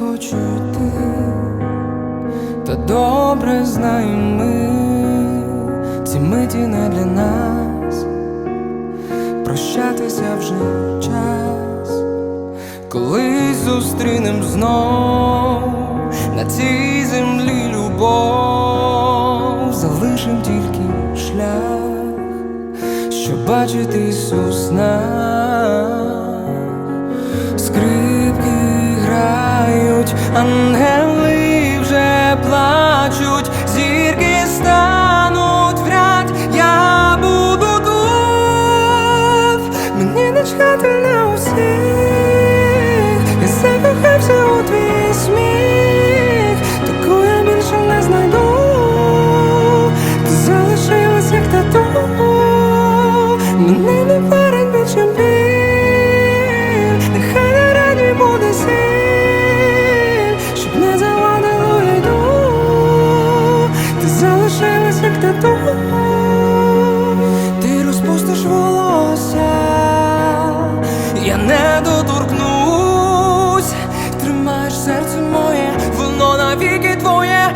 хочу йти, та добре знаємо ми, ці миті не для нас, прощатися вже час, колись зустрінем знов. На цій землі любов, залишим тільки шлях, що бачить Ісус нас. Ангели вже плачуть, зірки стануть в я буду тут, мені не чхати на усіх, я закохався у твій сміх, ти залишилась як тату, мене не парить більше залишилась, як ти думав ти розпустиш волосся, я не доторкнусь, тримаєш серце моє, воно навіки твоє.